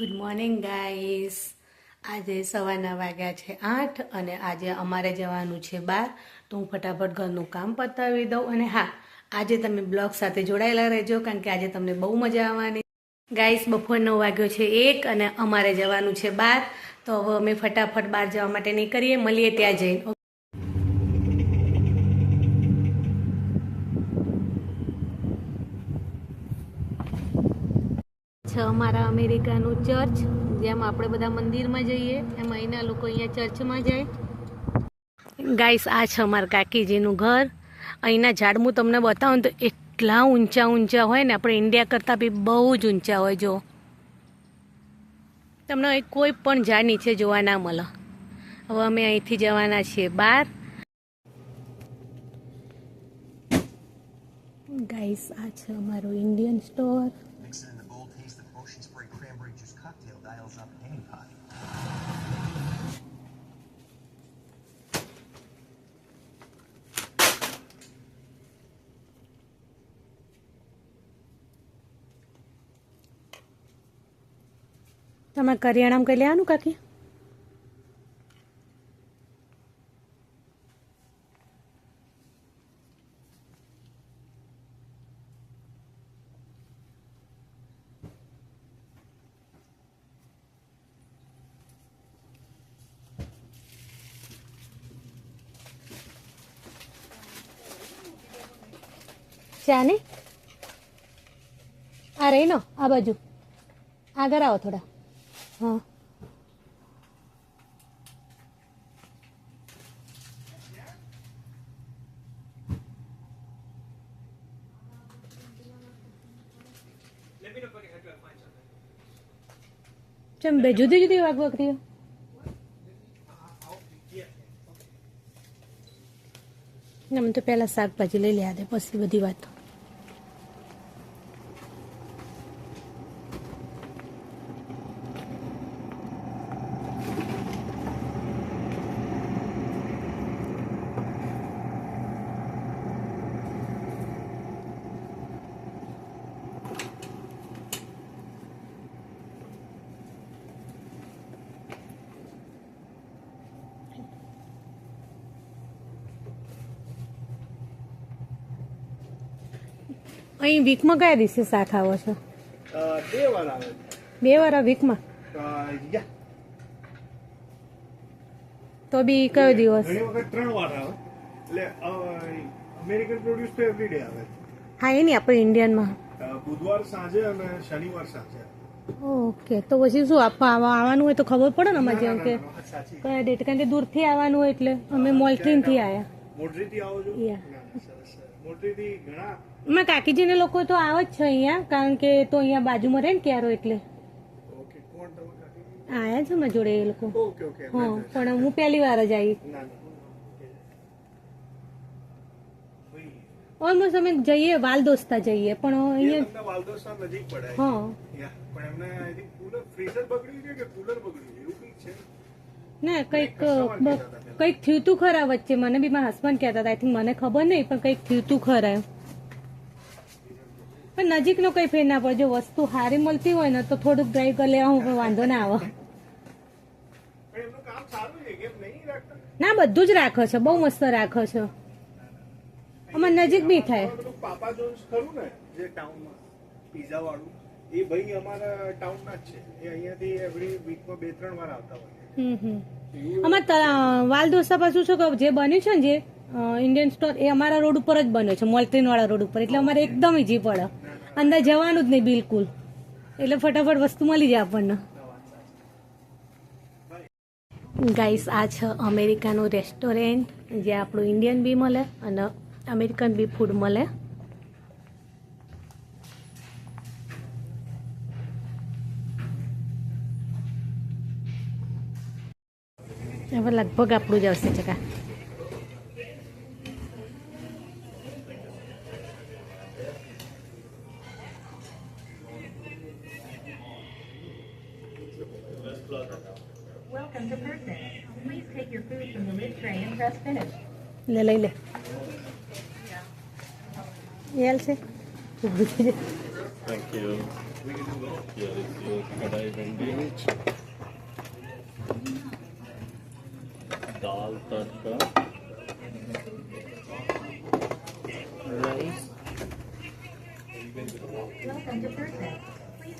Good morning guys આજે સવારના વાગ્યા છે આઠ અને આજે અમારે જવાનું છે બાર. તો હું ફટાફટ ઘરનું કામ પતાવી દઉં અને હા, આજે તમે બ્લોગ સાથે જોડાયેલા રહેજો કારણ કે આજે તમને બહુ મજા આવવાની. ગાઈસ બપોર નવ વાગ્યો છે એક અને અમારે જવાનું છે બાર. તો હવે અમે ફટાફટ બહાર જવા માટે નીકળીએ. મળીએ ત્યાં જઈને. છે અમારા અમેરિકાનું ચર્ચ, જેમ આપણે બધા મંદિરમાં જઈએ, એમ અહીંના લોકો અહીંયા ચર્ચમાં જાય. ગાઈસ આ છે અમારા કાકીજીનું ઘર. અહીંના ઝાડ હું તમને બતાવું તો એટલા ઊંચા ઊંચા હોય ને, આપણે ઇન્ડિયા કરતાં બી બહુ જ ઊંચા હોય, જો. તમને કોઈ પણ ઝાડ નીચે જોવા ના મળે. હવે અમે અહીંથી જવાના છીએ બહાર. ગાઈસ આ છે અમારું ઇન્ડિયન સ્ટોર તમે કરિયાણામાં કઈ લેવાનું કાકી? ચા આ રહી નો આ બાજુ. આગળ આવો થોડા. હા. ચમ બે જુદી જુદી વાગ ને, મને તો પહેલા શાકભાજી લઈ લે દે, પછી બધી વાત. અહીં વીકમાં કયા દિવસે શાક આવો છો? બે વાર આવે બે વાર વીકમાં? તો બી કયો દિવસ? ઘણી વખત ત્રણ વાર આવે. એટલે અમેરિકન પ્રોડ્યુસ તો એવરી આવે. હા એ નહીં આપણે ઇન્ડિયનમાં. બુધવાર સાંજે અને શનિવાર સાંજે. ઓકે તો પછી શું આપવા આવવાનું હોય તો ખબર પડે ને અમારે જેમ કે કયા ડેટ કારણ કે દૂરથી આવવાનું હોય એટલે અમે મોલથીનથી આવ્યા. મોટરીથી આવો છો. મોટરીથી ઘણા એમાં કાકીજીને લોકો તો આવે જ છે અહીંયા કારણ કે તો અહીંયા બાજુમાં રહે ને ક્યારો એટલે? આયા છે મારા જોડે એ લોકો. હા પણ હું પહેલી વાર જ આવી. ઓલમોસ્ટ અમે જઈએ વાલ દોસ્તા જઈએ પણ અહીંયા વાલદોસ્તા નજીક પડે હા. પણ એમને કુલર ફ્રીઝર બગડ્યું કે કુલર બગડ્યું એવું છે? ના કંઈક કંઈક થયું તું ખરા વચ્ચે? મને બી મારા હસબન્ડ કહેતા હતા. આઈ થિંક મને ખબર નહીં પણ કંઈક થયું તું ખરા. પણ નજીકનો કઈ ફેર ના પડે. જો વસ્તુ સારી મળતી હોય ને તો થોડુંક ડ્રાઈવ કરી લેવા હું વાંધો ના આવે. ના બધું જ રાખો છો બહુ મસ્ત રાખો છો. અમારે નજીક બી થાય. પાપા જોન્સ ખરું ને જે ટાઉનમાં પીઝા વાળું એ ભાઈ અમારા ટાઉનના જ છે. એ અહીંયાથી એવરી વીકમાં બે ત્રણ વાર આવતા હોય. હમ હમ. અમાર વાલ દોસ્તા પાછું શું કે જે બન્યું છે ને જે ઇન્ડિયન સ્ટોર એ અમારા રોડ ઉપર જ બન્યો છે મોલટ્રીન વાળા રોડ ઉપર. એટલે અમારે એકદમ ઈજી પડે. અંદર જવાનું જ નહીં બિલકુલ. એટલે ફટાફટ વસ્તુ મળી જાય આપણને. ગાઈસ આ છે અમેરિકાનું રેસ્ટોરન્ટ, જે આપણું ઇન્ડિયન બી મળે અને અમેરિકન બી ફૂડ મળે. હવે લગભગ આપણું જ આવશે ચકા. Welcome to Perkins. Please take your food from the lid tray and press finish. le thank you here is Thank you. vending dal tadka rice Please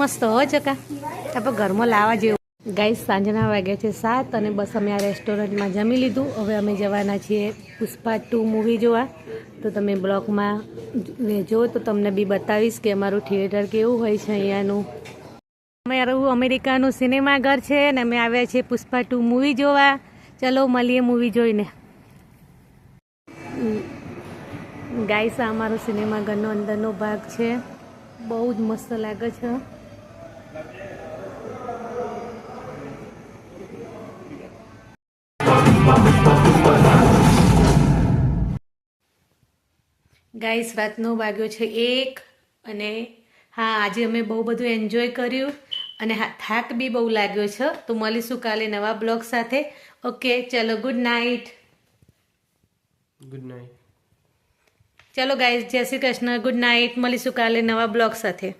મસ્ત હો ચકા. આપણે ઘરમાં લાવવા જેવું. ગાઈસ સાંજના વાગ્યા છે સાત અને બસ અમે આ રેસ્ટોરન્ટમાં જમી લીધું. હવે અમે જવાના છીએ પુષ્પા ટુ મૂવી જોવા. તો તમે બ્લોગમાં રહેજો તો તમને બી બતાવીશ કે અમારું થિયેટર કેવું હોય છે અહીંયાનું. અમારું અમેરિકાનું સિનેમાઘર છે અને અમે આવ્યા છીએ પુષ્પા ટુ મૂવી જોવા. ચલો મળીએ મૂવી જોઈને. ગાઈસ આ અમારો સિનેમાઘરનો અંદરનો ભાગ છે. બહુ જ મસ્ત લાગે છે. ગાઈસ રાતનો વાગ્યો છે એક અને હા આજે અમે બહુ બધું એન્જોય કર્યું અને હા થાક બી બહુ લાગ્યો છે. તો મળીશું કાલે નવા બ્લોગ સાથે. ઓકે ચલો ગુડ નાઇટ ગુડ નાઇટ ચલો ગાઈસ જય શ્રી કૃષ્ણ. ગુડ નાઇટ મળીશું કાલે નવા બ્લોગ સાથે.